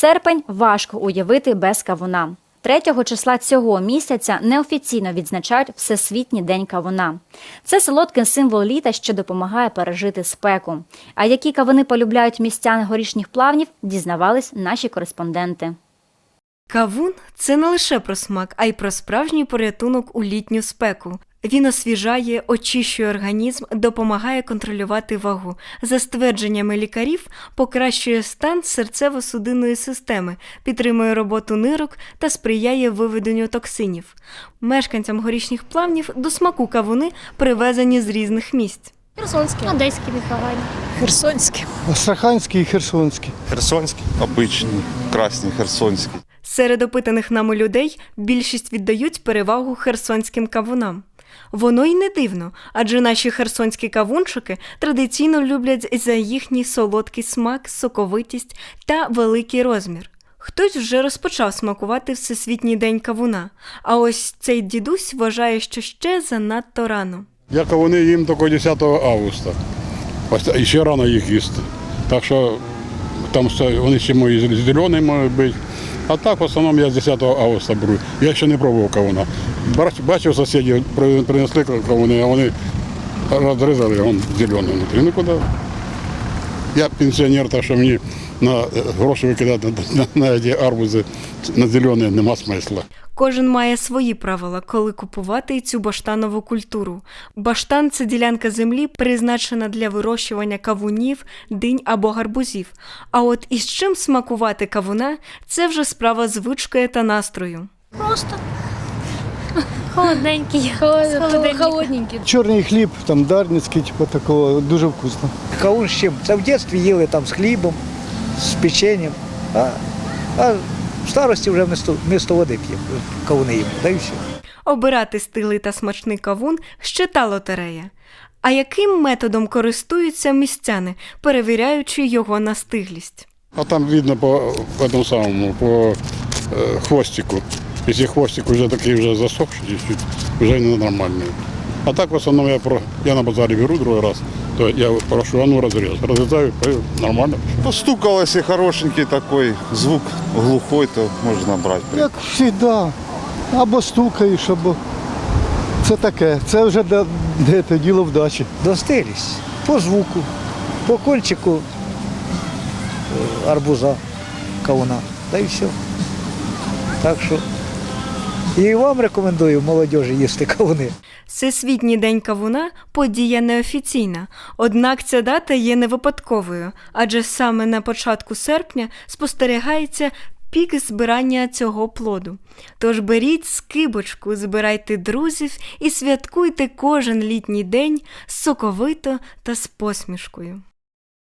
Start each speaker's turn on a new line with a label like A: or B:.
A: Серпень важко уявити без кавуна. 3 числа цього місяця неофіційно відзначають Всесвітній день кавуна. Це солодкий символ літа, що допомагає пережити спеку. А які кавуни полюбляють містяни горішніх плавнів, дізнавались наші кореспонденти.
B: Кавун це не лише про смак, а й про справжній порятунок у літню спеку. Він освіжає, очищує організм, допомагає контролювати вагу. За ствердженнями лікарів, покращує стан серцево-судинної системи, підтримує роботу нирок та сприяє виведенню токсинів. Мешканцям горішніх плавнів до смаку кавуни привезені з різних місць.
C: Херсонський.
D: Одеський Миколаїв.
C: Херсонський.
E: Астраханський і Херсонський.
F: Херсонський, обичний, красний херсонський.
B: Серед опитаних нами людей більшість віддають перевагу херсонським кавунам. Воно й не дивно, адже наші херсонські кавунчики традиційно люблять за їхній солодкий смак, соковитість та великий розмір. Хтось вже розпочав смакувати Всесвітній день кавуна, а ось цей дідусь вважає, що ще занадто рано.
G: Я кавуни їм тільки 10 августа. І ще рано їх їсти. Так що там вони ще мої зелені можуть бути. А так в основному я з 10 августа беру. Я ще не пробував кавуна. Бачив сусідів, принесли кавуни, а вони розрізали він зелений внутрі. Ну куди? Я пенсіонер, так що мені на е, гроші викидати на, на, на ці арбузи на зелені нема смисла.
B: Кожен має свої правила, коли купувати цю баштанову культуру. Баштан це ділянка землі, призначена для вирощування кавунів, динь або гарбузів. А от із чим смакувати кавуна це вже справа звички та настрою.
D: Просто холодненький. Холодненький.
C: Холодненький.
E: Чорний хліб, там дарницький, типу такого, дуже вкусно.
H: Кавун з чим? Це в дитинстві їли там з хлібом, з печенням, а, а в старості вже вмісто, вмісто води п'ємо, кавуни їмо, да і все.
B: Обирати стилий та смачний кавун ще та лотерея. А яким методом користуються містяни, перевіряючи його на стиглість?
G: А там видно по этому самому, по э, хвостику. Если хвостик уже такий вже засохший, чуть-чуть, вже ненормальний. А так в основному я, про, я на базарі беру другий раз, то я прошу, а ну розріз. Розрізаю, пою, нормально.
F: Постукал, если хорошенький такой, звук глухой, то можно брать.
E: Як завжди, або стукаєш, або це таке. Це вже де, де те діло вдачі.
H: Достилість по звуку, по кончику е, арбуза, кавуна, да і все. Так що і вам рекомендую молодіжі їсти кавуни.
B: Всесвітній день кавуна подія неофіційна, однак ця дата є не випадковою, адже саме на початку серпня спостерігається пік збирання цього плоду. Тож беріть скибочку, збирайте друзів і святкуйте кожен літній день соковито та з посмішкою.